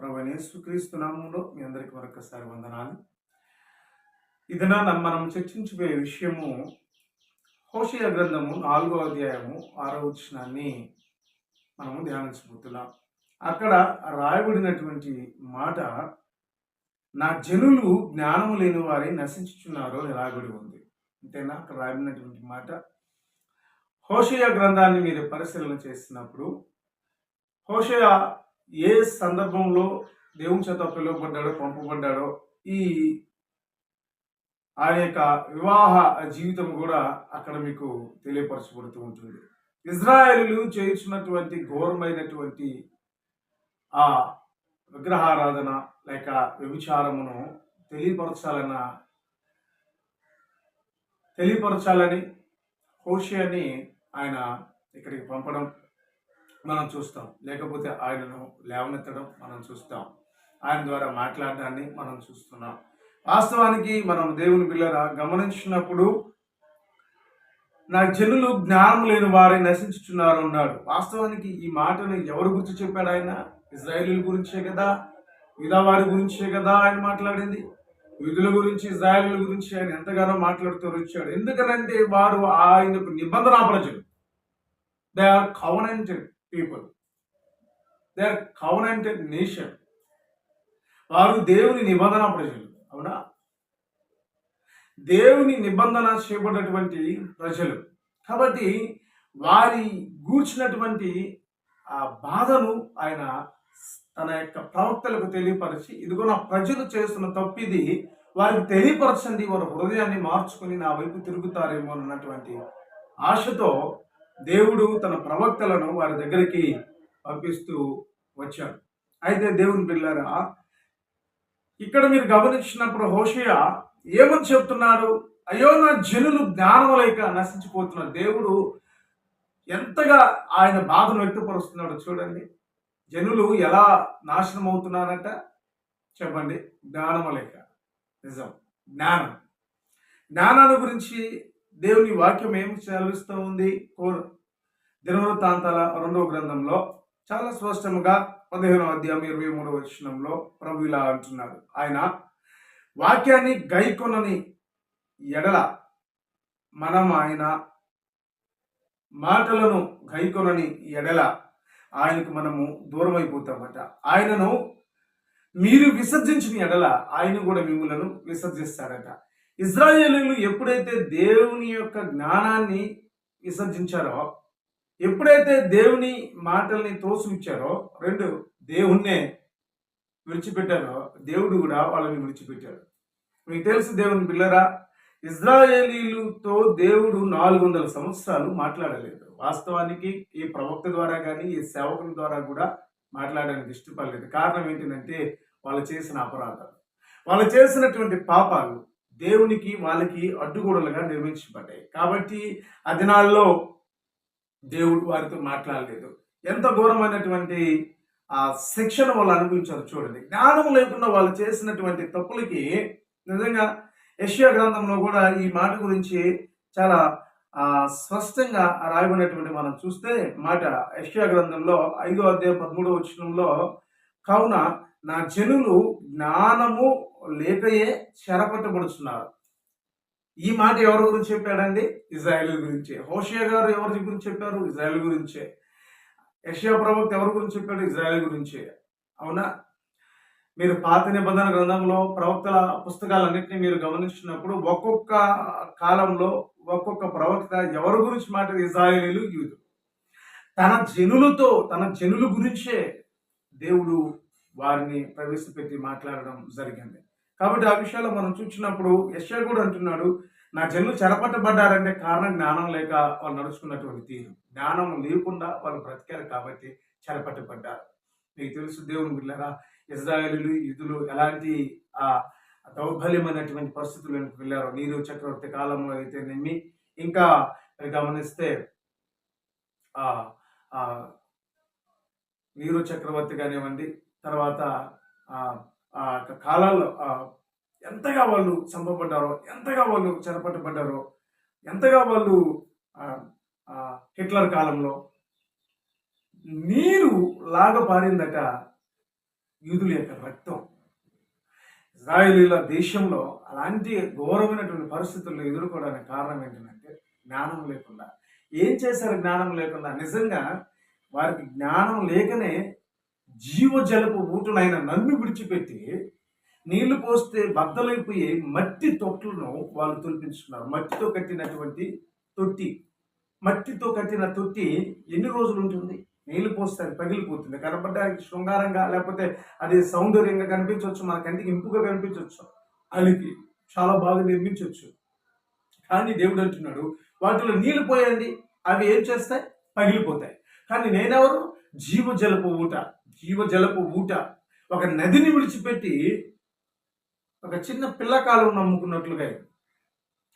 ప్రభు యేసుక్రీస్తు నామంలో మీ అందరికి మరొకసారి వందనాలు. ఇదనా మనం చర్చించబోయే విషయము హోషయ గ్రంథము నాలుగో అధ్యాయము ఆరో వచ్చినాన్ని మనము ధ్యానించబోతున్నాం. అక్కడ రాయబడినటువంటి మాట నా జనులు జ్ఞానము లేని వారి నశించుచున్నారో రాయబడి ఉంది. అంతేనా? అక్కడ రాయబడినటువంటి మాట. హోషయ గ్రంథాన్ని మీరు పరిశీలన చేసినప్పుడు హోషయ ఏ సందర్భంలో దేవుని చేత పిలువబడ్డాడో పంపబడ్డాడో ఈ ఆ యొక్క వివాహ జీవితం కూడా అక్కడ మీకు తెలియపరచబడుతూ ఉంటుంది. ఇజ్రాయేలు చేయించినటువంటి ఘోరమైనటువంటి ఆ విగ్రహారాధన లేక వ్యభిచారమును తెలియపరచాలన్న తెలియపరచాలని హోషియాని ఆయన ఇక్కడికి పంపడం మనం చూస్తాం. లేకపోతే ఆయనను లేవనెత్తడం మనం చూస్తాం. ఆయన ద్వారా మాట్లాడడాన్ని మనం చూస్తున్నాం. వాస్తవానికి మనం దేవుని పిల్లరా గమనించినప్పుడు నా జనులు జ్ఞానం లేని వారే నశించుచున్నారు అన్నాడు. వాస్తవానికి ఈ మాటను ఎవరి గురించి చెప్పాడు ఆయన? ఇజ్రాయేలీల గురించే కదా? యూదా వారి గురించే కదా ఆయన మాట్లాడింది? యూదుల గురించి ఇజ్రాయేలీల గురించి ఆయన ఎంతగానో మాట్లాడుతూ వచ్చాడు. ఎందుకనంటే వారు ఆయనకు నిబంధన ప్రజలు. They are covenanted people they are covenanted nation వారు దేవుని నిబంధన ప్రజలు. అవునా? దేవుని నిబంధన చేయబడినటువంటి ప్రజలు. కాబట్టి వారి గూర్చినటువంటి ఆ బాధను ఆయన తన యొక్క ప్రవక్తలకు తెలియపరిచి ఇదిగో నా ప్రజలు చేస్తున్న తప్పిది వారికి తెలియపరచండి వారి హృదయాన్ని మార్చుకొని నా వైపు తిరుగుతారేమో అన్నటువంటి ఆశతో దేవుడు తన ప్రవక్తలను వారి దగ్గరికి పంపిస్తూ వచ్చాడు. అయితే దేవుని పిల్లారా ఇక్కడ మీరు గమనించినప్పుడు హోషయ ఏమని చెప్తున్నాడు? అయ్యో నా జనులు జ్ఞానం లేక నశించిపోతున్నారు దేవుడు ఎంతగా ఆయన బాధను వ్యక్తపరుస్తున్నాడు చూడండి. జనులు ఎలా నాశనం అవుతున్నారంట చెప్పండి. జ్ఞానం లేక నిజం. జ్ఞానం. జ్ఞానాన్ని గురించి దేవుని వాక్యం ఏం సెలవిస్తూ ఉంది? కోర్ దినవృత్తాంతాల రెండవ గ్రంథంలో చాలా స్పష్టంగా పదిహేను అధ్యాయం ఇరవై మూడవ వచనంలో ప్రభు ఇలా అంటున్నాడు. ఆయన వాక్యాన్ని గైకొనని ఎడల మనం ఆయన మాటలను గైకొనని ఎడల ఆయనకు మనము దూరమైపోతామట. ఆయనను మీరు విసర్జించిన ఎడల ఆయన కూడా మిమ్మలను విసర్జిస్తాడట. ఇజ్రాయేలీలు ఎప్పుడైతే దేవుని యొక్క జ్ఞానాన్ని విసర్జించారో ఎప్పుడైతే దేవుని మాటల్ని తోసిచ్చారో రెండు దేవుణ్ణే విడిచిపెట్టారో దేవుడు కూడా వాళ్ళని విడిచిపెట్టాడు. మీకు తెలుసు దేవుని పిల్లరా ఇజ్రాయేలీలతో దేవుడు నాలుగు వందల సంవత్సరాలు మాట్లాడలేదు. వాస్తవానికి ఈ ప్రవక్త ద్వారా కానీ ఈ సేవకుల ద్వారా కూడా మాట్లాడడానికి ఇష్టపడలేదు. కారణం ఏంటంటే వాళ్ళు చేసిన అపరాధాలు. వాళ్ళు చేసినటువంటి పాపాలు దేవునికి వాళ్ళకి అడ్డుగోడలుగా నిర్మించబడ్డాయి. కాబట్టి ఆ దినాల్లో దేవుడు వారితో మాట్లాడలేదు. ఎంత ఘోరమైనటువంటి ఆ శిక్షణ వాళ్ళు అనుభవించారు చూడండి. జ్ఞానం లేకుండా వాళ్ళు చేసినటువంటి తప్పులకి నిజంగా యశ్యా గ్రంథంలో కూడా ఈ మాట గురించి చాలా ఆ స్పష్టంగా రాయబడినటువంటి మనం చూస్తే మాట యశ్యా గ్రంథంలో ఐదో అధ్యాయం పదమూడవ వచనంలో కావున నా జనులు జ్ఞానము లేకయే చెరపట్టబడుచున్నారు. ఈ మాట ఎవరి గురించి చెప్పాడండి? ఇజ్రాయెల్ గురించి. హోషియా గారు ఎవరి గురించి చెప్పారు? ఇజ్రాయెల్ గురించే. యషియా ప్రవక్త ఎవరి గురించి చెప్పాడు? ఇజ్రాయెల్ గురించే. అవునా? మీరు పాత నిబంధన గ్రంథంలో ప్రవక్తల పుస్తకాలన్నింటినీ మీరు గమనించినప్పుడు ఒక్కొక్క కాలంలో ఒక్కొక్క ప్రవక్త ఎవరి గురించి మాట? ఇజ్రాయేలీలు యూదు తన జనులతో తన జనుల గురించే దేవుడు వారిని ప్రవేశపెట్టి మాట్లాడడం జరిగింది. కాబట్టి ఆ విషయాలు మనం చూసినప్పుడు యశ్యా కూడా అంటున్నాడు నా జన్లు చెరపట్టబడ్డారంటే కారణం జ్ఞానం లేక వాళ్ళు నడుచుకున్నటువంటి తీరు. జ్ఞానం లేకుండా వాళ్ళు బ్రతికారు కాబట్టి చెరపట్టబడ్డారు. మీకు తెలుసు దేవుని బిళ్ళరా ఇజ్రాయేలీలు యుధులు ఎలాంటి ఆ దౌర్బల్యమైనటువంటి పరిస్థితులకు వెళ్ళారు నీరు చక్రవర్తి కాలంలో అయితే నిమ్మి ఇంకా గమనిస్తే ఆ ఆ నీరు చక్రవర్తి కానివ్వండి తర్వాత ఆ యొక్క కాలాల్లో ఎంతగా వాళ్ళు చంపబడ్డారో ఎంతగా వాళ్ళు చెరపట్టబడ్డారో ఎంతగా వాళ్ళు హిట్లర్ కాలంలో నీరు లాగపారిందట యూదుల యొక్క రక్తం. ఇజ్రాయేలీల దేశంలో అలాంటి ఘోరమైనటువంటి పరిస్థితుల్లో ఎదుర్కోవడానికి కారణం ఏంటంటే జ్ఞానం లేకుండా. ఏం చేశారు జ్ఞానం లేకుండా? నిజంగా వారికి జ్ఞానం లేకనే జీవజలపు ఊటునైన నన్ను విడిచిపెట్టి నీళ్ళు పోస్తే బద్దలైపోయి మట్టి తొట్టులను వాళ్ళు తొలిపించుకున్నారు. మట్టితో కట్టినటువంటి తొట్టి. మట్టితో కట్టిన తొట్టి ఎన్ని రోజులు ఉంటుంది? నీళ్ళు పోస్తే అది పగిలిపోతుంది. కనపడడానికి శృంగారంగా లేకపోతే అది సౌందర్యంగా కనిపించవచ్చు మన కంటికి ఇంపుగా కనిపించవచ్చు అలికి చాలా బాగా నిర్మించవచ్చు. కానీ దేవుడు అంటున్నాడు వాటిలో నీళ్ళు పోయండి అవి ఏం చేస్తాయి? పగిలిపోతాయి. కానీ నేనెవరు? జీవజలపు ఊట జీవజలపు ఊట. ఒక నదిని విడిచిపెట్టి ఒక చిన్న పిల్లకాలం నమ్ముకున్నట్లుగా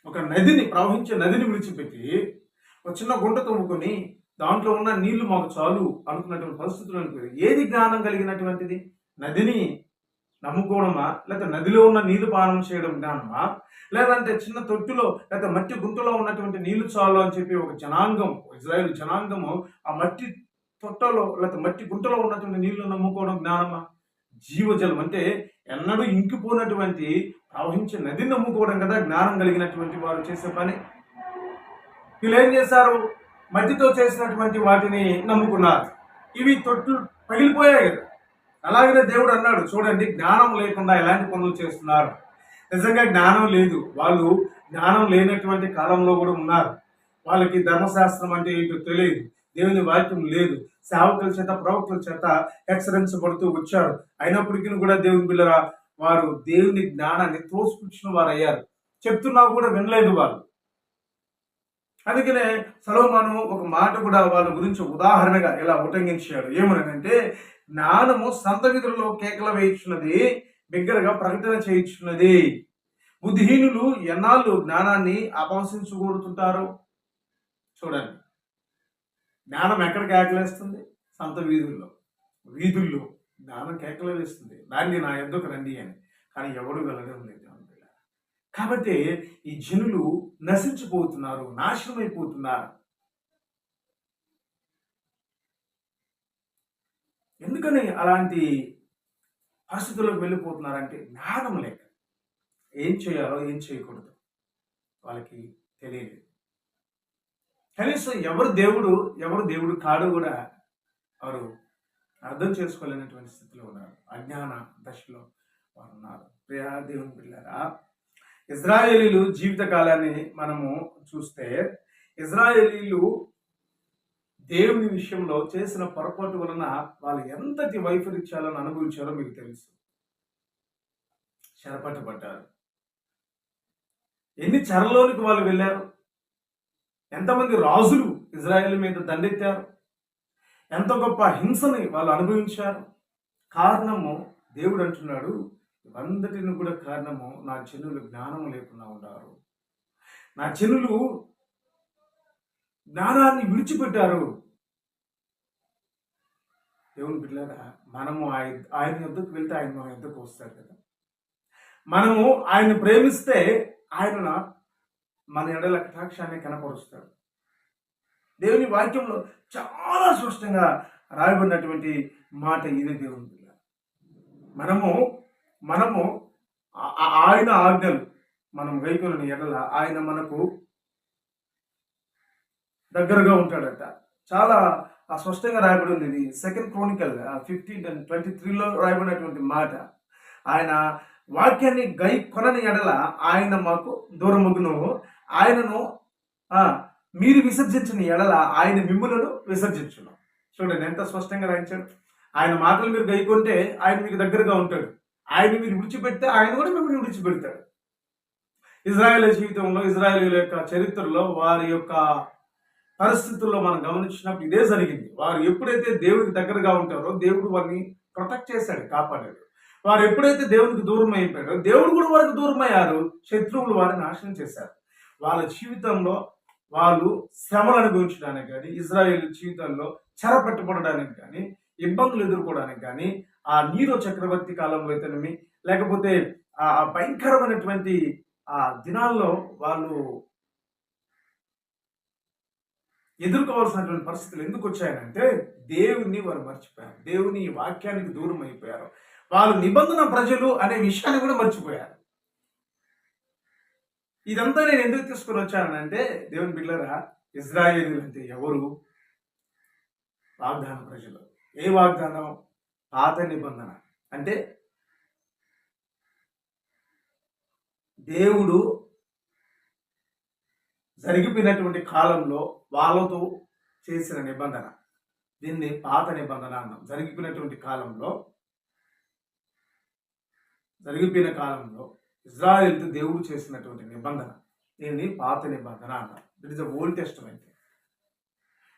ఒక నదిని ప్రవహించే నదిని విడిచిపెట్టి ఒక చిన్న గుంట తవ్వుకొని దాంట్లో ఉన్న నీళ్ళు మాకు చాలు అనుకున్నటువంటి పరిస్థితులు అనుకుంది ఏది జ్ఞానం కలిగినటువంటిది? నదిని నమ్ముకోవడమా? లేకపోతే నదిలో ఉన్న నీళ్ళు పానం చేయడం జ్ఞానమా? లేదంటే చిన్న తొట్టిలో లేకపోతే మట్టి గుంటలో ఉన్నటువంటి నీళ్ళు చాలు అని చెప్పి ఒక జనాంగం ఇజ్రాయెల్ జనాంగము ఆ మట్టి తొట్టలో లేకపోతే మట్టి గుంటలో ఉన్నటువంటి నీళ్ళు నమ్ముకోవడం జ్ఞానమా? జీవజలం. అంటే ఎన్నడూ ఇంకిపోయినటువంటి ప్రవహించే నదిని నమ్ముకోవడం కదా జ్ఞానం కలిగినటువంటి వారు చేసే పని. వీళ్ళు ఏం చేశారు? మట్టితో చేసినటువంటి వాటిని నమ్ముకున్నారు. ఇవి తొట్లు పగిలిపోయాయి కదా. అలాగనే దేవుడు అన్నాడు చూడండి జ్ఞానం లేకుండా ఎలాంటి పనులు చేస్తున్నారు? నిజంగా జ్ఞానం లేదు. వాళ్ళు జ్ఞానం లేనటువంటి కాలంలో కూడా ఉన్నారు. వాళ్ళకి ధర్మశాస్త్రం అంటే ఏంటో తెలియదు. దేవుని వాక్యం లేదు. సేవకుల చేత ప్రవక్తుల చేత హెచ్చరించబడుతూ వచ్చారు. అయినప్పటికీ కూడా దేవుని పిల్లరా వారు దేవుని జ్ఞానాన్ని తోసిపుచ్చిన వారు అయ్యారు చెప్తున్నా కూడా వినలేదు వాళ్ళు అందుకనే సలోమాను ఒక మాట కూడా వాళ్ళ గురించి ఉదాహరణగా ఇలా ఉటంకించాడు. ఏమనంటే జ్ఞానము సంత విధుల్లో కేకల వేయించున్నది బిగ్గరగా ప్రకటన చేయించున్నది. బుద్ధిహీనులు ఎన్నాళ్ళు జ్ఞానాన్ని అపహసించకూడుతుంటారు? చూడండి. జ్ఞానం ఎక్కడ కేకలేస్తుంది? సంత వీధుల్లో. వీధుల్లో జ్ఞానం కేకలేస్తుంది. దాన్ని నా ఎందుకు రండి అని. కానీ ఎవడు వెళ్ళడం లేదు కాబట్టి ఈ జనులు నశించిపోతున్నారు నాశనమైపోతున్నారు. ఎందుకని అలాంటి పరిస్థితుల్లోకి వెళ్ళిపోతున్నారంటే జ్ఞానం లేక. ఏం చేయాలో ఏం చేయకూడదు వాళ్ళకి తెలియలేదు. కనీసం ఎవరు దేవుడు ఎవరు దేవుడు కాడు కూడా వారు అర్థం చేసుకోలేనటువంటి స్థితిలో ఉన్నారు. అజ్ఞాన దశలో వారు ఉన్నారు. ప్రియా దేవుని పిల్లరా ఇజ్రాయేలీలు జీవిత కాలాన్ని మనము చూస్తే ఇజ్రాయేలీలు దేవుని విషయంలో చేసిన పొరపాటు వలన వాళ్ళు ఎంతటి వైపరీత్యాలను అనుభవించారో మీకు తెలుసు. చెరపట్టబడ్డారు ఎన్ని చెరలోనికి వాళ్ళు వెళ్ళారు? ఎంతమంది రాజులు ఇజ్రాయెల్ మీద దండెత్తారు? ఎంత గొప్ప హింసని వాళ్ళు అనుభవించారు? కారణము దేవుడు అంటున్నాడు ఇవంతటిని కూడా కారణము నా చెనులు జ్ఞానము లేకుండా ఉన్నారు. నా చెనులు జ్ఞానాన్ని విడిచిపెట్టారు. దేవుని బిడ్డలారా మనము ఆయన ఆయన యుద్ధకు వెళ్తే ఆయన మన యుద్ధకు వస్తారు కదా. మనము ఆయన ప్రేమిస్తే ఆయన మన ఎడల కటాక్షాన్ని కనపరుస్తాడు. దేవుని వాక్యంలో చాలా స్పష్టంగా రాయబడినటువంటి మాట ఇదే దేవుని మనము మనము ఆయన ఆజ్ఞలు మనం వైకులని ఎడల ఆయన మనకు దగ్గరగా ఉంటాడట. చాలా స్పష్టంగా రాయబడి ఉంది ఇది. Second chronicle fifteen and twenty త్రీలో రాయబడినటువంటి మాట. ఆయన వాక్యాన్ని గై కొనని ఎడల ఆయన మాకు దూరముగును. ఆయనను మీరు విసర్జించిన ఎడల ఆయన మిమ్ములను విసర్జించును. చూడండి ఎంత స్పష్టంగా రాయించాడు. ఆయన మాటలు మీరు గైకొంటే ఆయన మీకు దగ్గరగా ఉంటాడు. ఆయన మీరు విడిచిపెడితే ఆయన కూడా మిమ్మల్ని విడిచిపెడతాడు. ఇజ్రాయేల్ జీవితంలో ఇజ్రాయేల్ యొక్క చరిత్రలో వారి యొక్క పరిస్థితుల్లో మనం గమనించినప్పుడు ఇదే జరిగింది. వారు ఎప్పుడైతే దేవుడికి దగ్గరగా ఉంటారో దేవుడు వారిని ప్రొటెక్ట్ చేశాడు కాపాడాడు. వారు ఎప్పుడైతే దేవునికి దూరం అయిపోయారో దేవుడు కూడా వారికి దూరం అయ్యారు శత్రువులు వారిని నాశనం చేశారు. వాళ్ళ జీవితంలో వాళ్ళు శ్రమలు అనుభవించడానికి కానీ ఇజ్రాయేల్ జీవితంలో చెరపట్టుబడడానికి కానీ ఇబ్బందులు ఎదుర్కోవడానికి కానీ ఆ నీరో చక్రవర్తి కాలంలో అయితేనేమి లేకపోతే ఆ ఆ భయంకరమైనటువంటి ఆ దినాల్లో వాళ్ళు ఎదుర్కోవాల్సినటువంటి పరిస్థితులు ఎందుకు వచ్చాయనంటే దేవుని వారు మర్చిపోయారు. దేవుని వాక్యానికి దూరం అయిపోయారు. వాళ్ళు నిబంధన ప్రజలు అనే విషయాన్ని కూడా మర్చిపోయారు. ఇదంతా నేను ఎందుకు తీసుకుని వచ్చానంటే దేవుని బిడ్డరా ఇజ్రాయేలీలు అంటే ఎవరు? వాగ్దాన ప్రజలు. ఏ వాగ్దానం? పాత నిబంధన. అంటే దేవుడు జరిగిపోయినటువంటి కాలంలో వాళ్ళతో చేసిన నిబంధన. దీన్ని పాత నిబంధన అన్నాం. జరిగిపోయినటువంటి కాలంలో జరిగిపోయిన కాలంలో ఇజ్రాయెల్తో దేవుడు చేసినటువంటి నిబంధన. దీన్ని పాత నిబంధన అన్నారు. ఇట్ ఇస్ ఓల్డ్ టెస్ట్మెంట్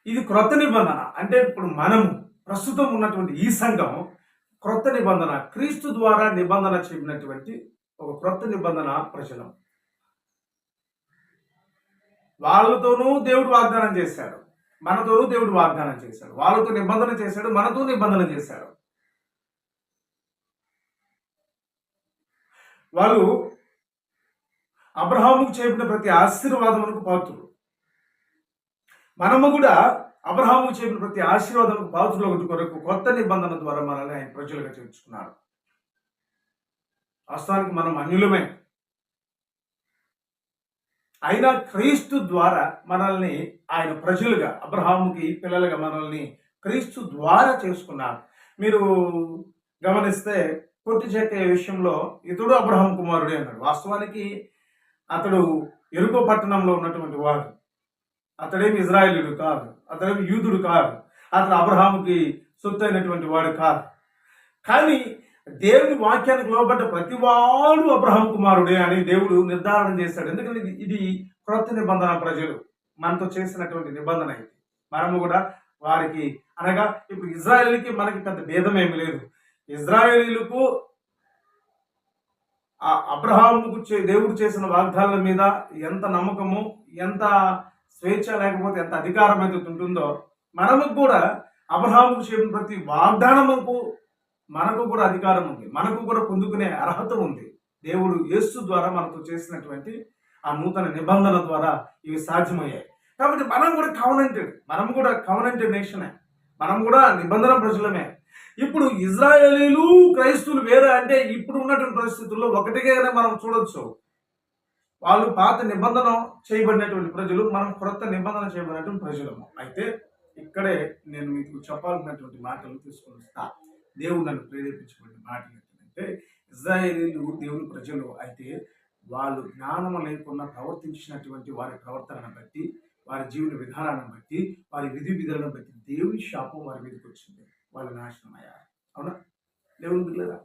ఇది క్రొత్త నిబంధన. అంటే ఇప్పుడు మనము ప్రస్తుతం ఉన్నటువంటి ఈ సంఘం క్రొత్త నిబంధన. క్రీస్తు ద్వారా నిబంధన చెప్పినటువంటి ఒక క్రొత్త నిబంధన ప్రజలం వాళ్ళతోనూ దేవుడు వాగ్దానం చేశాడు. మనతోనూ దేవుడు వాగ్దానం చేశాడు. వాళ్ళతో నిబంధన చేశాడు మనతో నిబంధన చేశాడు. వాళ్ళు అబ్రహాముకు చెప్పిన ప్రతి ఆశీర్వాదములకు పాత్రులు. మనము కూడా అబ్రహాముకు చెప్పిన ప్రతి ఆశీర్వాదములకు పాత్రులు ఒకటి కొరకు కొత్త నిబంధన ద్వారా మనల్ని ఆయన ప్రజలుగా చేర్చుకున్నాడు. వాస్తవానికి మనం అన్యులమే. అయినా క్రీస్తు ద్వారా మనల్ని ఆయన ప్రజలుగా అబ్రహాముకి పిల్లలుగా మనల్ని క్రీస్తు ద్వారా చేసుకున్నారు మీరు గమనిస్తే పొట్టి చెక్కే విషయంలో ఇతడు అబ్రహం కుమారుడే అన్నాడు. వాస్తవానికి అతడు ఎరుకో పట్టణంలో ఉన్నటువంటి వాడు. అతడేమి ఇజ్రాయేలుడు కాదు. అతడేమి యూదుడు కాదు. అతడు అబ్రహాముకి సొత్తు అయినటువంటి వాడు కాదు. కానీ దేవుని వాక్యానికి లోబడ్డ ప్రతి వాడు అబ్రహం కుమారుడే అని దేవుడు నిర్ధారణ చేశాడు. ఎందుకంటే ఇది- ఇది క్రొత్త నిబంధన ప్రజలు. మనతో చేసినటువంటి నిబంధన ఇది. మనము కూడా వారికి అనగా ఇప్పుడు ఇజ్రాయెల్కి మనకి పెద్ద భేదం ఏమి లేదు. ఇజ్రాయేలీలకు ఆ అబ్రహాముకు దేవుడు చేసిన వాగ్దానాల మీద ఎంత నమ్మకము ఎంత స్వేచ్ఛ లేకపోతే ఎంత అధికారం అయితే ఉంటుందో మనకు కూడా అబ్రహాముకు చేసిన ప్రతి వాగ్దానముకు మనకు కూడా అధికారం ఉంది. మనకు కూడా పొందుకునే అర్హత ఉంది. దేవుడు యేసు ద్వారా మనతో చేసినటువంటి ఆ నూతన నిబంధన ద్వారా ఇవి సాధ్యమయ్యాయి. కాబట్టి మనం కూడా కవనెంటెడ్ మనం కూడా కవనెంటెడ్ నేషనే మనం కూడా నిబంధన ప్రజలమే. ఇప్పుడు ఇజ్రాయేలీలు క్రైస్తువులు వేరే అంటే ఇప్పుడు ఉన్నటువంటి పరిస్థితుల్లో ఒకటిగానే మనం చూడొచ్చు. వాళ్ళు పాత నిబంధన చేయబడినటువంటి ప్రజలు మనం క్రొత్త నిబంధన చేయబడినటువంటి ప్రజలము. అయితే ఇక్కడే నేను మీకు చెప్పాలన్నటువంటి మాటలు తీసుకొని వస్తా. దేవుడు నన్ను ప్రేరేపించబడిన మాటలు ఏంటంటే ఇజ్రాయేలీలు దేవుని ప్రజలు అయితే వాళ్ళు జ్ఞానం లేకుండా ప్రవర్తించినటువంటి వారి ప్రవర్తనను బట్టి వారి జీవన విధానాన్ని బట్టి వారి విధి విధాలను బట్టి దేవుని శాపం వారి మీదకి వచ్చింది. వాళ్ళు నాశనం అయ్యారు అవునా? దేవుని లేదా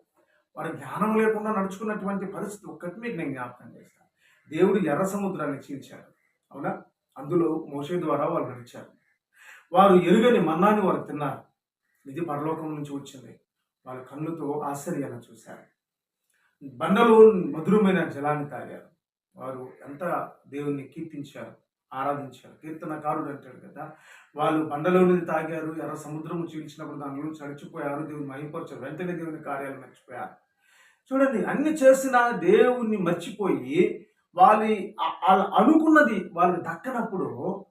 వారి జ్ఞానం లేకుండా నడుచుకున్నటువంటి పరిస్థితి ఒక్కటి మీకు నేను జ్ఞాపకం చేస్తాను. దేవుడు ఎర్ర సముద్రాన్ని చీల్చాడు. అవునా? అందులో మోసే ద్వారా వాళ్ళు నడిచారు. వారు ఎరుగని మన్నాన్ని వారు తిన్నారు. ఇది పరలోకం నుంచి వచ్చింది. వాళ్ళ కళ్ళుతో ఆశ్చర్యాన్ని చూశారు. బండలో మధురమైన జలాన్ని తాగారు. వారు ఎంత దేవుణ్ణి కీర్తించారు. ఆరాధించారు. కీర్తనకారుడు అంటాడు కదా వాళ్ళు బండలో నుండి తాగారు ఎర్ర సముద్రము చీల్చినప్పుడు దాని నుంచి నడిచిపోయారు దేవుని మహింపరచారు. వెంటనే దేవుని కార్యాలు మర్చిపోయారు. చూడండి అన్ని చేసిన దేవుణ్ణి మర్చిపోయి వాళ్ళ వాళ్ళు అనుకున్నది వాళ్ళకి దక్కనప్పుడు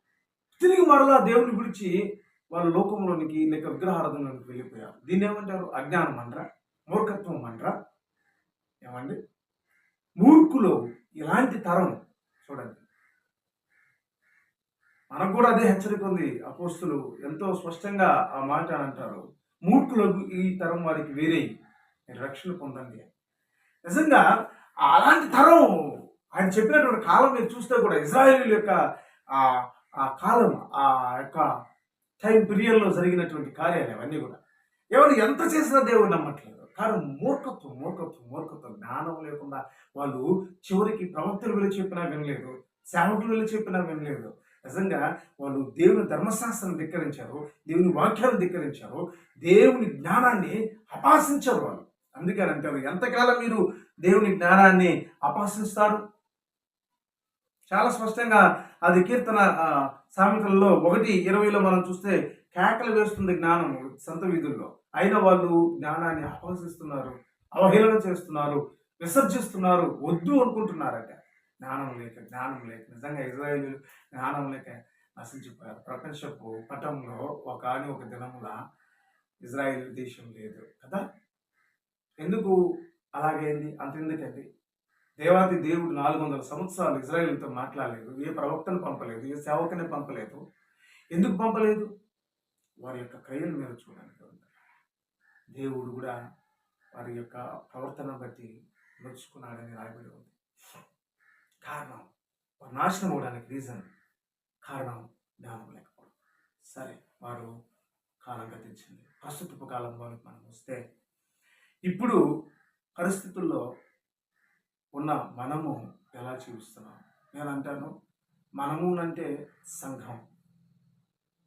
తిరిగి మరలా దేవుని విడిచి వాళ్ళ లోకంలోనికి లేక విగ్రహారాధనలోకి వెళ్ళిపోయారు. దీన్ని ఏమంటారు? అజ్ఞానం అంటారా మూర్ఖత్వం అంటారా ఏమండి? మూర్ఖులు ఇలాంటి తరం చూడండి. మనకు కూడా అదే హెచ్చరిక ఉంది. అపోస్తులు ఎంతో స్పష్టంగా ఆ మాట అని అంటారు. మూర్ఖులకు ఈ తరం వారికి వేరే. రక్షణ పొందండి. నిజంగా అలాంటి తరం ఆయన చెప్పినటువంటి కాలం మీరు చూస్తే కూడా ఇజ్రాయేల్ యొక్క ఆ ఆ కాలం ఆ యొక్క టైం పీరియడ్లో జరిగినటువంటి కార్యాలు అవన్నీ కూడా. ఎవరు ఎంత చేసినా దేవుడు నమ్మట్లేదు. కానీ మూర్ఖత్వం మూర్ఖత్వం మూర్ఖత్వం జ్ఞానం లేకుండా వాళ్ళు చివరికి ప్రవక్తలు వెళ్ళి చెప్పినా వినలేదు సేవకులు వెళ్ళి చెప్పినా వినలేదు. నిజంగా వాళ్ళు దేవుని ధర్మశాస్త్రం ధిక్కరించారు దేవుని వాక్యాలను ధిక్కరించారు దేవుని జ్ఞానాన్ని అపాసించారు వాళ్ళు. అందుకని అంటారు ఎంతకాలం మీరు దేవుని జ్ఞానాన్ని అపాసిస్తారు? చాలా స్పష్టంగా అది కీర్తన ఆ, సామెతల్లో ఒకటి ఇరవైలో మనం చూస్తే కేకలు వేస్తుంది జ్ఞానం సంత వీధుల్లో. అయినా వాళ్ళు జ్ఞానాన్ని అపహసిస్తున్నారు అవహేళన చేస్తున్నారు విసర్జిస్తున్నారు వద్దు అనుకుంటున్నారట. జ్ఞానం లేక జ్ఞానం లేక నిజంగా ఇజ్రాయేల్ జ్ఞానం లేక నశించిపోయారు ప్రపంచపు పటంలో ఒక అని ఒక దినముల ఇజ్రాయిల్ దేశం లేదు కదా? ఎందుకు అలాగైంది అంత ఎందుకండి? దేవాది దేవుడు నాలుగు వందల సంవత్సరాలు ఇజ్రాయేల్తో మాట్లాడలేదు ఏ ప్రవక్తను పంపలేదు ఏ సేవకుని పంపలేదు. ఎందుకు పంపలేదు? వారి యొక్క క్రియలు మీరు చూడండి. దేవుడు కూడా వారి యొక్క ప్రవర్తన బట్టి నడుచుకున్నాడని రాయబడి ఉంది. కారణం. వారు నాశనం అవడానికి రీజన్ కారణం జ్ఞానం లేకపోవడం. సరే వారు కాలం గతించింది ప్రస్తుతపు కాలంలోనికి మనం వస్తే ఇప్పుడు పరిస్థితుల్లో ఉన్న మనము ఎలా జీవిస్తున్నాం? నేను అంటాను మనము అంటే సంఘం.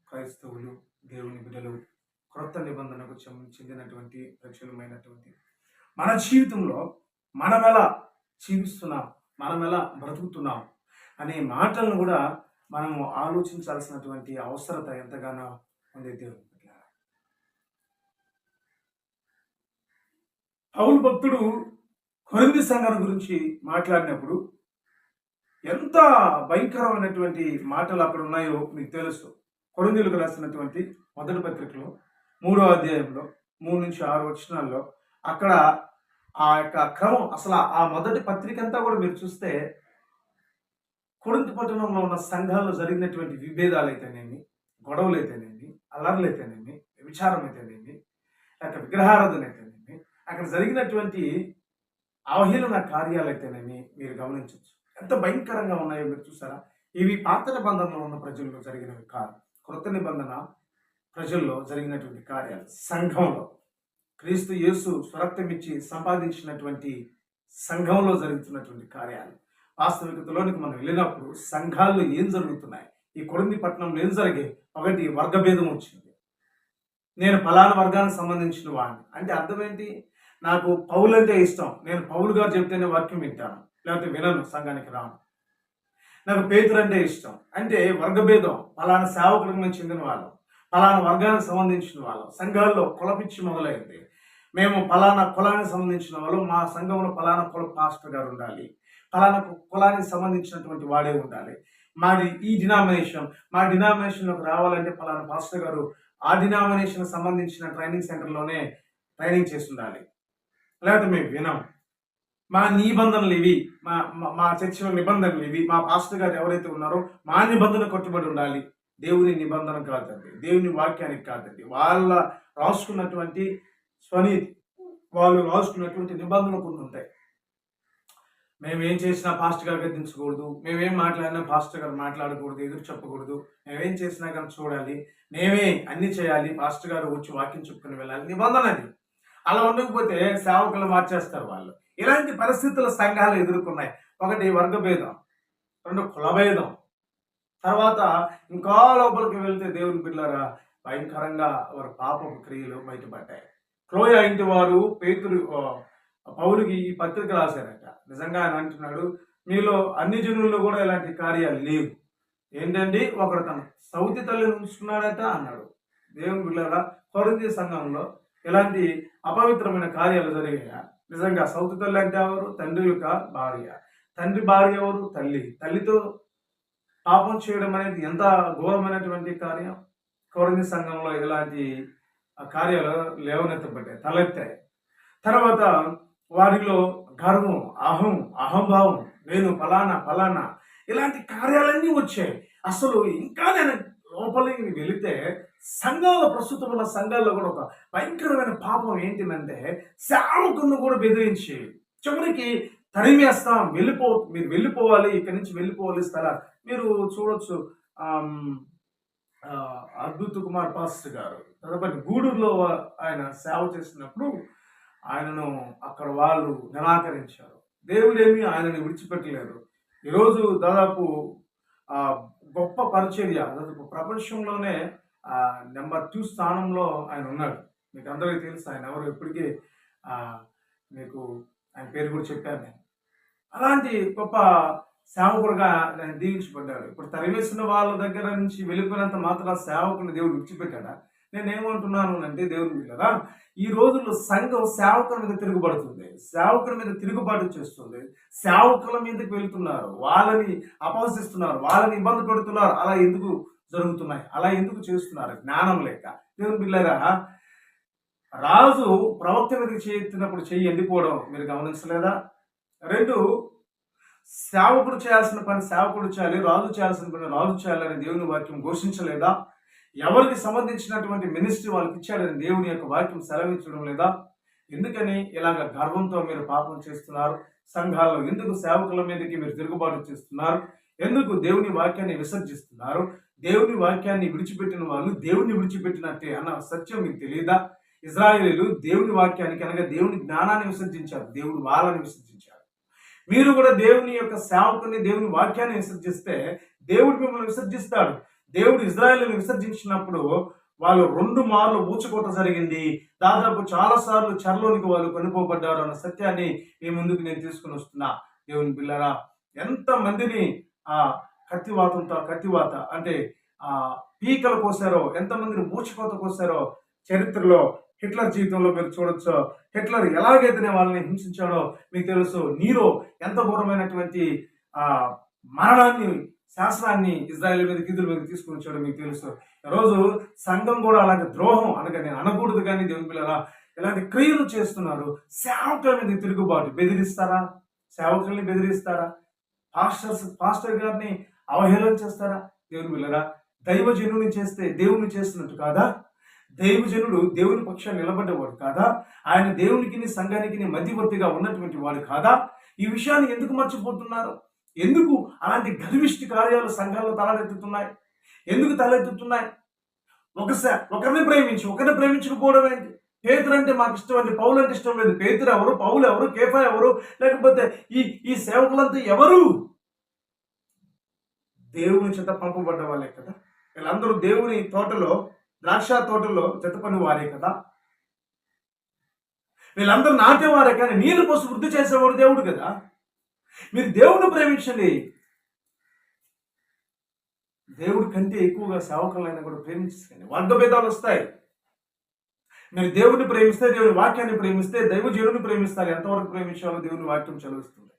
క్రైస్తవులు దేవుని బిడ్డలు క్రొత్త నిబంధనకు చెందినటువంటి ప్రచురమైనటువంటి మన జీవితంలో మనం ఎలా జీవిస్తున్నాం? మనం ఎలా బ్రతుకుతున్నాం అనే మాటలను కూడా మనము ఆలోచించాల్సినటువంటి అవసరత ఎంతగానో ఉంది దేవుని పౌలు భక్తుడు కొరింది సంఘం గురించి మాట్లాడినప్పుడు ఎంత భయంకరమైనటువంటి మాటలు అక్కడ ఉన్నాయో మీకు తెలుసు. కొరిందీలకు రాసినటువంటి మొదటి పత్రికలో మూడో అధ్యాయంలో మూడు నుంచి ఆరు వచనాల్లో అక్కడ ఆ యొక్క క్రమం అసలు ఆ మొదటి పత్రిక అంతా కూడా మీరు చూస్తే కొరింత పట్టణంలో ఉన్న సంఘాల్లో జరిగినటువంటి విభేదాలు అయితేనేమి గొడవలు అయితేనేమి అల్లర్లు అయితేనేమి విచారం అయితేనేమి లేక విగ్రహారాధన అయితేనేమి అక్కడ జరిగినటువంటి అవహేళన కార్యాలు అయితేనేమి మీరు గమనించవచ్చు ఎంత భయంకరంగా ఉన్నాయో మీరు చూసారా? ఇవి పాత నిబంధనలో ఉన్న ప్రజల్లో జరిగినవి కాదు క్రొత్త నిబంధన ప్రజల్లో జరిగినటువంటి కార్యాలు సంఘంలో. క్రీస్తు యేసు స్వరక్తమిచ్చి సంపాదించినటువంటి సంఘంలో జరుగుతున్నటువంటి కార్యాలు. వాస్తవికతలోనికి మనం వెళ్ళినప్పుడు సంఘాల్లో ఏం జరుగుతున్నాయి? ఈ కొరింది పట్టణంలో ఏం జరిగే? ఒకటి వర్గభేదం వచ్చింది. నేను ఫలానా వర్గానికి సంబంధించిన వాడిని. అంటే అర్థం ఏంటి? నాకు పౌలు అంటే ఇష్టం. నేను పౌలు గారు చెప్తేనే వాక్యం వింటాను. లేకపోతే వినను సంఘానికి రాను. నాకు పేతురు అంటే ఇష్టం. అంటే వర్గభేదం. ఫలానా సేవకులకు చెందిన వాళ్ళు. ఫలానా వర్గానికి సంబంధించిన వాళ్ళం. సంఘాల్లో కులపిచ్చి మొదలైంది. మేము ఫలానా కులానికి సంబంధించిన వాళ్ళు మా సంఘంలో ఫలానా కుల పాస్టర్ గారు ఉండాలి. ఫలానా కులానికి సంబంధించినటువంటి వాడే ఉండాలి. మాది ఈ డినామినేషన్ మా డినామినేషన్లోకి రావాలంటే ఫలానా పాస్టర్ గారు ఆ డినామినేషన్ సంబంధించిన ట్రైనింగ్ సెంటర్లోనే ట్రైనింగ్ చేసి ఉండాలి లేకపోతే మేము వినం. మా నిబంధనలు ఇవి మా మా- మా నిబంధనలు ఇవి మా పాస్టర్ గారు ఎవరైతే ఉన్నారో మా నిబంధన కట్టుబడి ఉండాలి. దేవుని నిబంధన కాదండి. దేవుని వాక్యానికి కాదండి. వాళ్ళ రాసుకున్నటువంటి స్వనీతి వాళ్ళు రాసుకున్నటువంటి నిబంధనలు కొన్ని ఉంటాయి. మేము ఏం చేసినా పాస్టర్ గారు గద్దించకూడదు మేమేం మాట్లాడినా పాస్టర్ గారు మాట్లాడకూడదు ఎదురు చెప్పకూడదు మేమేం చేసినా కానీ చూడాలి మేమే అన్ని చేయాలి ఫాస్ట్ గారు వచ్చి వాక్యం చెప్పుకుని వెళ్ళాలి. నిబంధన అది. అలా ఉండకపోతే సేవకులు మార్చేస్తారు వాళ్ళు. ఇలాంటి పరిస్థితుల సంఘాలు ఎదుర్కొన్నాయి. ఒకటి వర్గభేదం రెండు కులభేదం. తర్వాత ఇంకా లోపలికి వెళ్తే దేవుని పిల్లరా భయంకరంగా వారి పాపపు క్రియలు బయటపడ్డాయి. క్లోయ ఇంటి వారు పేతురు పౌరుకి పౌలుకి ఈ పత్రిక రాశారట. నిజంగా ఆయన అంటున్నాడు మీలో అన్ని జనుల్లో కూడా ఇలాంటి కార్యాలు లేవు. ఏంటండి? ఒకడు తన సౌతి తల్లిని ఉంచుతున్నాడట అన్నాడు. దేవుని పిల్లరా కొరింది సంఘంలో ఇలాంటి అపవిత్రమైన కార్యాలు జరిగాయా? నిజంగా సౌతి తల్లి అంటే ఎవరు? తండ్రి యొక్క భార్య. తండ్రి భార్య ఎవరు? తల్లి. తల్లితో పాపం చేయడం అనేది ఎంత ఘోరమైనటువంటి కార్యం? కొరంది సంఘంలో ఇలాంటి కార్యాలు లేవనెత్తబడ్డాయి తలెత్తాయి. తర్వాత వారిలో గర్వం అహం అహంభావం నేను ఫలానా ఫలానా ఇలాంటి కార్యాలన్నీ వచ్చాయి. అసలు ఇంకా నేను లోపలికి వెళితే సంఘాల ప్రస్తుతం ఉన్న సంఘాల్లో కూడా ఒక భయంకరమైన పాపం ఏంటిదంటే సేవకులను కూడా బెదిరించి చివరికి తరిమేస్తాం వెళ్ళిపో మీరు వెళ్ళిపోవాలి ఇక్కడి నుంచి వెళ్ళిపోవాలి స్థల మీరు చూడొచ్చు అద్భుత కుమార్ పాస్ గారు. తదుపరి గూడూరులో ఆయన సేవ చేసినప్పుడు ఆయనను అక్కడ వాళ్ళు నిరాకరించారు. దేవుడేమి ఆయనని విడిచిపెట్టలేదు. ఈరోజు దాదాపు ఆ గొప్ప పరిచర్య దాదాపు ప్రపంచంలోనే ఆ నెంబర్ టూ స్థానంలో ఆయన ఉన్నాడు. మీకు అందరికీ తెలుసు ఆయన ఎవరు ఇప్పటికీ మీకు ఆయన పేరు కూడా చెప్పాను నేను. అలాంటి గొప్ప సేవకుడుగా దీవించబడ్డాడు. ఇప్పుడు తరివేసిన వాళ్ళ దగ్గర నుంచి వెళ్ళిపోయినంత మాత్రం సేవకుని దేవుడు విడిచిపెట్టాడా? నేను ఏమంటున్నాను అంటే దేవుని కదా ఈ రోజుల్లో సంఘం సేవకుల మీద తిరుగుబడుతుంది. సేవకుల మీద తిరుగుబాటు చేస్తుంది. సేవకుల మీదకి వెళ్తున్నారు. వాళ్ళని అపహసిస్తున్నారు. వాళ్ళని ఇబ్బంది పెడుతున్నారు. అలా ఎందుకు జరుగుతున్నాయి? అలా ఎందుకు చేస్తున్నారు? జ్ఞానం లేక. దేవుని పిల్లరా రాజు ప్రవక్త మీద చేయెత్తినప్పుడు చెయ్యి ఎండిపోవడం మీరు గమనించలేదా? రెండు సేవకుడు చేయాల్సిన పని సేవకుడు చేయాలి రాజు చేయాల్సిన పని రాజు చేయాలని దేవుని వాక్యం ఘోషించలేదా? ఎవరికి సంబంధించినటువంటి మినిస్ట్రీ వాళ్ళకి ఇచ్చాడని దేవుని యొక్క వాక్యం సెలవించడం లేదా? ఎందుకని ఇలాగ గర్వంతో మీరు పాపం చేస్తున్నారు? సంఘాల్లో ఎందుకు సేవకుల మీదకి మీరు తిరుగుబాటు చేస్తున్నారు? ఎందుకు దేవుని వాక్యాన్ని విసర్జిస్తున్నారు? దేవుని వాక్యాన్ని విడిచిపెట్టిన వాళ్ళు దేవుని విడిచిపెట్టినట్టే అన్న సత్యం మీకు తెలియదా? ఇజ్రాయేలీలు దేవుని వాక్యానికి అనగా దేవుని జ్ఞానాన్ని విసర్జించారు దేవుడు వాళ్ళని విసర్జించారు. మీరు కూడా దేవుని యొక్క సేవకుని దేవుని వాక్యాన్ని విసర్జిస్తే దేవుడు మిమ్మల్ని విసర్జిస్తాడు. దేవుడు ఇజ్రాయేల్ని విసర్జించినప్పుడు వాళ్ళు రెండు మార్లు ఊచుకోట జరిగింది. దాదాపు చాలా సార్లు చెరలోనికి వాళ్ళు కొనుక్కోబడ్డారు అన్న సత్యాన్ని మీ ముందుకు నేను తీసుకుని వస్తున్నా. దేవుని పిల్లరా ఎంత మందిని ఆ కత్తివాతంతో కత్తివాత అంటే ఆ పీకలు కోసారో ఎంతమందిని ఊచుకోత కోసారో చరిత్రలో హిట్లర్ జీవితంలో మీరు చూడొచ్చు. హిట్లర్ ఎలాగైతేనే వాళ్ళని హింసించాడో మీకు తెలుసు నీరో ఎంత ఘోరమైనటువంటి ఆ మరణాన్ని శాస్త్రాన్ని ఇజ్రాయెల్ మీద గిద్దుల మీద తీసుకుని వచ్చాడో మీకు తెలుసు. రోజు సంఘం కూడా అలాంటి ద్రోహం అనగా నేను అనకూడదు కానీ దేవుని పిల్లల ఇలాంటి క్రియలు చేస్తున్నారు. సేవకుల మీద తిరుగుబాటు బెదిరిస్తారా? సేవకుల్ని బెదిరిస్తారా? పాస్టర్స్ పాస్టర్ గారిని అవహేళన చేస్తారా? దేవుని పిల్లరా దైవజనుని చేస్తే దేవుని చేస్తున్నట్టు కాదా? దైవజనుడు దేవుని పక్షాన్ని నిలబడ్డవాడు కాదా? ఆయన దేవునికి సంఘానికి మధ్యవర్తిగా ఉన్నటువంటి వాడు కాదా? ఈ విషయాన్ని ఎందుకు మర్చిపోతున్నారు? ఎందుకు అలాంటి గర్విష్టి కార్యాలు సంఘాల్లో తలెత్తుతున్నాయి? ఎందుకు తలెత్తుతున్నాయి? ఒకసారి ఒకరిని ప్రేమించి ఒకరిని ప్రేమించకపోవడం ఏంటి? పేతురు అంటే మాకు ఇష్టం అండి పౌలు అంటే ఇష్టం లేదు. పేతురు ఎవరు పౌలు ఎవరు కేఫా ఎవరు లేకపోతే ఈ ఈ సేవకులంతా ఎవరు? దేవుని చేత పంపబడ్డ వాళ్ళే కదా. వీళ్ళందరూ దేవుని తోటలో ద్రాక్ష తోటలో జతపని వారే కదా. వీళ్ళందరూ నాటేవారే కానీ నీళ్ళు పోసి వృద్ధి చేసేవాడు దేవుడు కదా. మీరు దేవుడిని ప్రేమించండి. దేవుడి కంటే ఎక్కువగా సేవకులైనా కూడా ప్రేమించండి వర్గభేదాలు వస్తాయి. మీరు దేవుడిని ప్రేమిస్తే దేవుని వాక్యాన్ని ప్రేమిస్తే దైవ జీవుని ప్రేమిస్తారు. ఎంతవరకు ప్రేమించాలో దేవుని వాక్యం చదివిస్తుంది.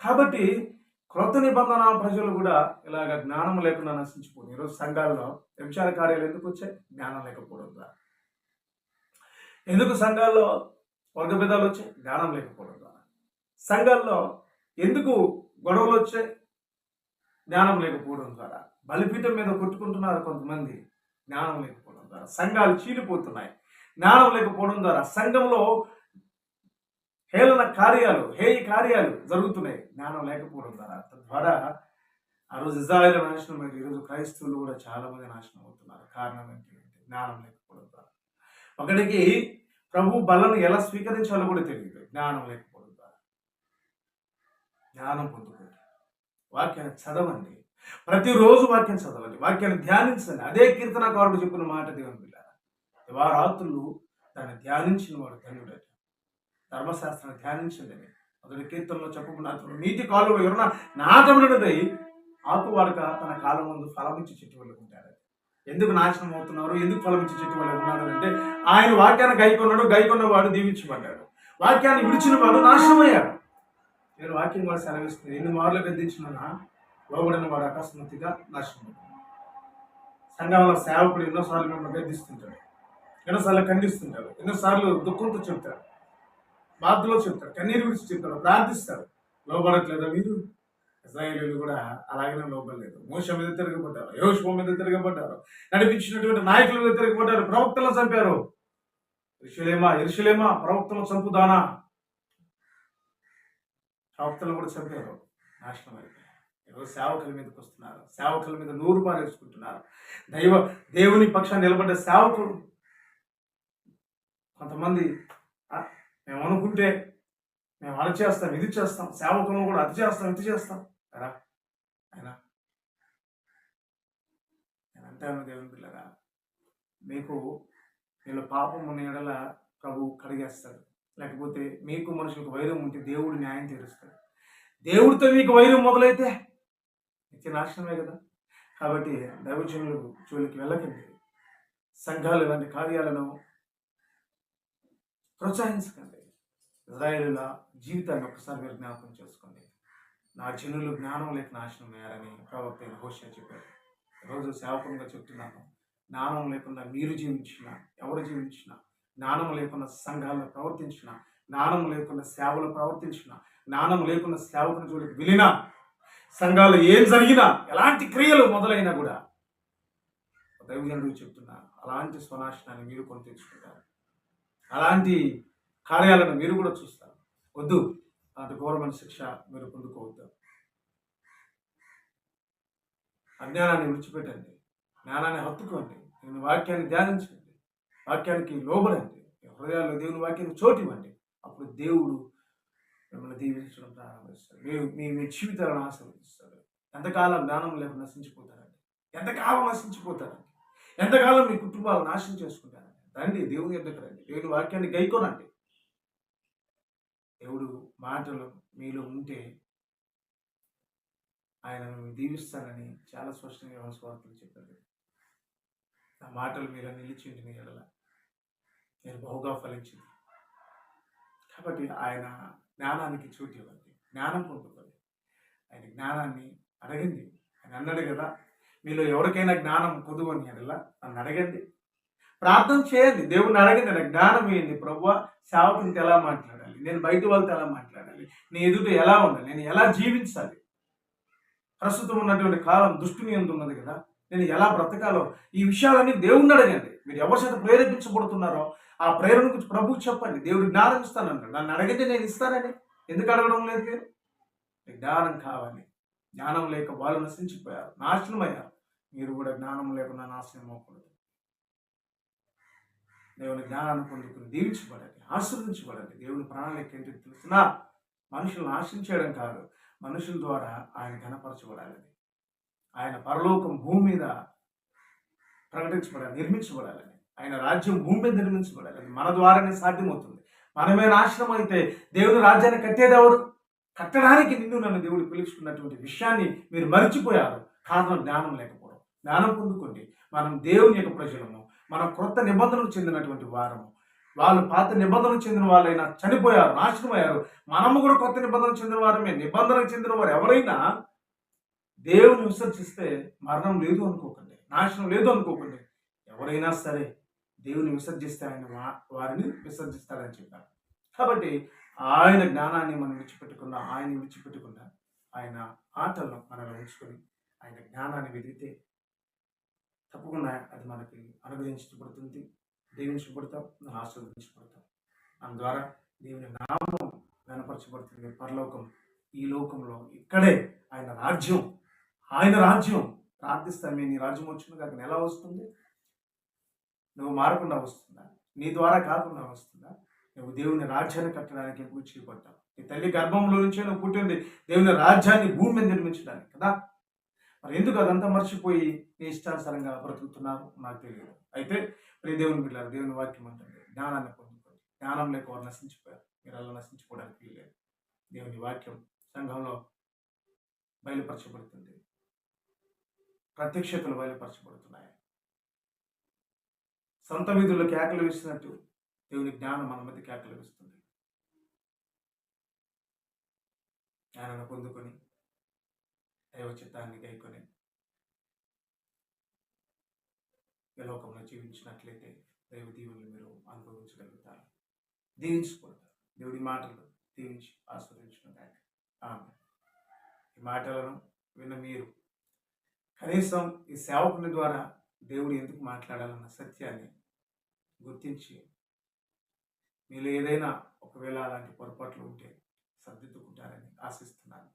కాబట్టి క్రొత్త నిబంధన ప్రజలు కూడా ఇలాగ జ్ఞానం లేకుండా నశించిపోయింది ఈరోజు సంఘాల్లో వ్యభిచార కార్యాలు ఎందుకు వచ్చాయి? జ్ఞానం లేకపోవడం ద్వారా. ఎందుకు సంఘాల్లో వర్గభేదాలు వచ్చాయి? జ్ఞానం లేకపోవడం ద్వారా. సంఘాల్లో ఎందుకు గొడవలు వచ్చాయి? జ్ఞానం లేకపోవడం ద్వారా. బలిపీఠం మీద కొట్టుకుంటున్నారు కొంతమంది. జ్ఞానం లేకపోవడం ద్వారా. సంఘాలు చీలిపోతున్నాయి. జ్ఞానం లేకపోవడం ద్వారా. సంఘంలో హేళన కార్యాలు హేయ కార్యాలు జరుగుతున్నాయి. జ్ఞానం లేకపోవడం ద్వారా. తద్వారా ఆ రోజు ఇజ్రాయల్ నాశనం అయితే ఈరోజు క్రైస్తవులు కూడా చాలా మంది నాశనం అవుతున్నారు. కారణం ఏంటి? జ్ఞానం లేకపోవడం ద్వారా. ఒకటికి ప్రభు బలను ఎలా స్వీకరించాలో కూడా తెలియదు. జ్ఞానం లేకపోవడం ద్వారా. జ్ఞానం పొందుకోండి. వాక్యాన్ని చదవండి. ప్రతిరోజు వాక్యం చదవండి. వాక్యాన్ని ధ్యానించండి. అదే కీర్తనకారుడు చెప్పిన మాట దేవుని పిల్ల వారాత్రులు దాన్ని ధ్యానించిన వాడు ధన్యుడట. ధర్మశాస్త్రాన్ని ధ్యానించండి అతడు కీర్తనలో చెప్పకుండా చెప్పుకున్న నీటి కాలువలో ఎవరన్నా నాటబడినదై ఆకు వాడక తన కాలం ముందు ఫలమించి చెట్టు వెళ్ళుకుంటాడు ఉంటారు ఎందుకు నాశనం అవుతున్నారు? ఎందుకు ఫలమించి చెట్టు వెళ్ళుకున్నాడు అంటే ఆయన వాక్యాన్ని గైకొన్నాడు గైకొన్నవాడు దీవించబడ్డాడు. వాక్యాన్ని విడిచిన వాడు నాశనమయ్యాడు. నేను వాక్యం కూడా సెలవిస్తుంది ఎన్ని మార్లు గద్దించినా లోబడిన వాడు అకస్మాత్తుగా నాశనం సంఘంలో సేవకుడు ఎన్నోసార్లు మిమ్మల్ని గద్దిస్తుంటాడు. ఎన్నోసార్లు ఖండిస్తుంటాడు. ఎన్నోసార్లు దుఃఖంతో చెప్తారు బాధలో చెప్తాడు కన్నీరు గురించి చెప్తాడు ప్రార్థిస్తాడు లోబడట్లేదా మీరు? ఇజ్రాయేలీలు కూడా అలాగనే లోపలేదు మోస మీద తిరగబడ్డారు. యోషువ మీద తిరగబడ్డారు. నడిపించినటువంటి నాయకుల మీద తిరగబడ్డారు. ప్రవక్తలను చంపారు. ఇరుషులేమా ఇరుషులేమా ప్రవక్తలను చంపుదానా? ప్రవక్తలు కూడా చంపారు. నాశనం అయిపోయారు. ఈరోజు సేవకుల మీదకి వస్తున్నారు. సేవకుల మీద నూరు పారేసుకుంటున్నారు దైవ దేవుని పక్షాన్ని నిలబడ్డ సేవకులు కొంతమంది మేము అనుకుంటే మేము అది చేస్తాం ఇది చేస్తాం సేవకులను కూడా అది చేస్తాం ఇది చేస్తాం. కదా? అయినా? నేను అంటాను దేవుని పిల్లరా మీకు వీళ్ళ పాపం ఉన్న ఎడల ప్రభు కడిగేస్తాడు. లేకపోతే మీకు మనుషులకు వైరం ఉంటే దేవుడు న్యాయం తీరుస్తాడు. దేవుడితో మీకు వైరం మొదలైతే నిత్య నాశనమే కదా? కాబట్టి దైవజనులు జోలికి వెళ్ళకండి. సంఘాలు ఇలాంటి కార్యాలను ప్రోత్సహించకండి. ఇజ్రాయేలుల జీవితాన్ని ఒకసారి మీరు జ్ఞాపకం చేసుకోండి. నా చిన్నులు జ్ఞానం లేక నాశనం అయ్యారని ప్రవక్త అయిన హోషియా చెప్పారు ఈరోజు సేవకంగా చెప్తున్నాను. జ్ఞానం లేకుండా మీరు జీవించిన ఎవరు జీవించిన జ్ఞానం లేకుండా సంఘాలను ప్రవర్తించిన జ్ఞానం లేకుండా సేవలు ప్రవర్తించిన జ్ఞానం లేకుండా సేవకుని జోలికి వెళ్ళినా సంఘాలు ఏం జరిగినా ఎలాంటి క్రియలు మొదలైనా కూడా దైవజనుడు చెప్తున్నారు అలాంటి స్వనాశనాన్ని మీరు కొని తెచ్చుకుంటారు. అలాంటి కార్యాలను మీరు కూడా చూస్తారు. వద్దు అటు ఘోరమైన శిక్ష మీరు పొందుకోవద్దు. అజ్ఞానాన్ని విడిచిపెట్టండి. జ్ఞానాన్ని హత్తుకోండి. నేను వాక్యాన్ని ధ్యానించండి. వాక్యానికి లోబడండి. హృదయాల్లో దేవుని వాక్యాన్ని చోటు ఇవ్వండి. అప్పుడు దేవుడు మిమ్మల్ని దీవించడం ప్రారంభిస్తాడు. మీ మీ మీ జీవితాలను ఆశీర్వదిస్తాడు. ఎంతకాలం జ్ఞానం లేకుండా నశించిపోతారండి? ఎంతకాలం నశించిపోతారండి? ఎంతకాలం మీ కుటుంబాలు నాశనం చేసుకుంటారండి? రండి దేవుని ఎద్దకు రండి. దేవుని వాక్యాన్ని గైకోనండి. దేవుడు మాటలు మీలో ఉంటే ఆయన దీవిస్తానని చాలా స్పష్టంగా యోహాను సువార్తలో చెప్పారు. ఆ మాటలు మీరు నిలిచింది మీ ఎడల నేను బహుగా ఫలించింది. కాబట్టి ఆయన జ్ఞానానికి చూటివ్వండి ఇవ్వండి. జ్ఞానం పొందుకోండి. ఆయన జ్ఞానాన్ని అడగండి. ఆయన అన్నాడు కదా మీలో ఎవరికైనా జ్ఞానం కొదువు అని ఎడల నన్ను అడగండి. ప్రార్థన చేయండి. దేవుణ్ణి అడగండి. నాకు జ్ఞానం వేయండి ప్రభు సేవకునితో ఎలా మాట్లాడాలి. నేను బయట వాళ్ళతో ఎలా మాట్లాడాలి? నేను ఎదుట ఎలా ఉండాలి? నేను ఎలా జీవించాలి? ప్రస్తుతం ఉన్నటువంటి కాలం దుష్టుని ఎంత ఉన్నది కదా? నేను ఎలా బ్రతకాలో? ఈ విషయాలన్నీ దేవుణ్ణి అడగండి. మీరు ఎవరి చేత ప్రేరేపించబడుతున్నారో ఆ ప్రేరణ గురించి ప్రభుకు చెప్పండి. దేవుడు జ్ఞానం ఇస్తానంటాడు. నన్ను అడిగితే నేను ఇస్తానని ఎందుకు అడగడం లేదు మీరు? జ్ఞానం కావాలి. జ్ఞానం లేక వాళ్ళు నశించిపోయారు. నాశనమయ్యారు. మీరు కూడా జ్ఞానం లేకుండా నాశనం అవ్వకూడదు. దేవుని జ్ఞానాన్ని పొందుకుని దీవించబడండి ఆశీర్వదించబడండి దేవుని ప్రణాళిక ఏంటి తెలిసినా? మనుషులను ఆశించడం కాదు. మనుషుల ద్వారా ఆయన ఘనపరచబడాలని ఆయన పరలోకం భూమి మీద ప్రకటించబడాలి నిర్మించబడాలని ఆయన రాజ్యం భూమి మీద నిర్మించబడాలని మన ద్వారానే సాధ్యమవుతుంది. మనమే నాశనం అయితే దేవుని రాజ్యాన్ని కట్టేదెవరు కట్టడానికి నిన్ను నన్ను దేవుడు పిలుచుకున్నటువంటి విషయాన్ని మీరు మరిచిపోయారు. కారణం జ్ఞానం లేకపోవడం. జ్ఞానం పొందుకోండి. మనం దేవుని యొక్క ప్రజలము. మనం క్రొత్త నిబంధనలు చెందినటువంటి వారము. వాళ్ళు పాత నిబంధనలు చెందిన వాళ్ళైనా చనిపోయారు నాశనమయ్యారు. మనము కూడా కొత్త నిబంధనలు చెందిన వారమే. నిబంధనకు చెందిన వారు ఎవరైనా దేవుని విసర్జిస్తే మరణం లేదు అనుకోకండి నాశనం లేదు అనుకోకండి. ఎవరైనా సరే దేవుని విసర్జిస్తే ఆయన వారిని విసర్జిస్తాడని చెప్పారు. కాబట్టి ఆయన జ్ఞానాన్ని మనం విడిచిపెట్టకుండా ఆయన విడిచిపెట్టకుండా ఆయన ఆటలను మనం ఉంచుకొని ఆయన జ్ఞానాన్ని వెదిగితే తప్పకుండా అది మనకి అనుగ్రహించబడుతుంది దీవించబడతాం ఆశీర్వదించబడతాం. దాని ద్వారా దేవుని నామం గణపరచబడుతుంది పరలోకం ఈ లోకంలో ఇక్కడే ఆయన రాజ్యం ఆయన రాజ్యం. ప్రార్థిస్తామే నీ రాజ్యం వచ్చిన కాక ఎలా వస్తుంది. నువ్వు మారకుండా వస్తుందా? నీ ద్వారా కాకుండా వస్తుందా? నువ్వు దేవుని రాజ్యాన్ని కట్టడానికి ఎక్కువ చేయబడ్డావు. నీ తల్లి గర్భంలో నుంచే నువ్వు పుట్టింది. దేవుని రాజ్యాన్ని భూమి మీద నిర్మించడానికి కదా? మరి ఎందుకు అదంతా మర్చిపోయి నీ ఇష్టానుసారంగా బ్రతుకుతున్నాను నాకు తెలియదు. అయితే మరి దేవుని బిడ్డారు దేవుని వాక్యం అంటే జ్ఞానాన్ని పొందుకోండి. జ్ఞానం లేక వారు నశించిపోయారు. మీరు అలా నశించుకోవడానికి వీల్లేదు. దేవుని వాక్యం సంఘంలో బయలుపరచబడుతుంది. ప్రత్యక్షతలు బయలుపరచబడుతున్నాయి. సొంత వీధుల్లో కేకలు వేసినట్టు దేవుని జ్ఞానం మన మధ్య కేకలు వేస్తుంది. జ్ఞానాన్ని పొందుకొని దైవ చిత్తాన్ని గైకొని ఈ లోకంలో జీవించినట్లయితే దైవ దీవుల్ని మీరు అనుభవించగలుగుతారు. దీవించుకుంటారు దేవుడి మాటలు దీవించి ఆస్వాదించిన ఆమె ఈ మాటలను విన్న మీరు కనీసం ఈ సేవకుని ద్వారా దేవుడు ఎందుకు మాట్లాడాలన్న సత్యాన్ని గుర్తించి మీలో ఏదైనా ఒకవేళ అలాంటి పొరపాట్లు ఉంటే సర్దిద్దుకుంటారని ఆశిస్తున్నాను.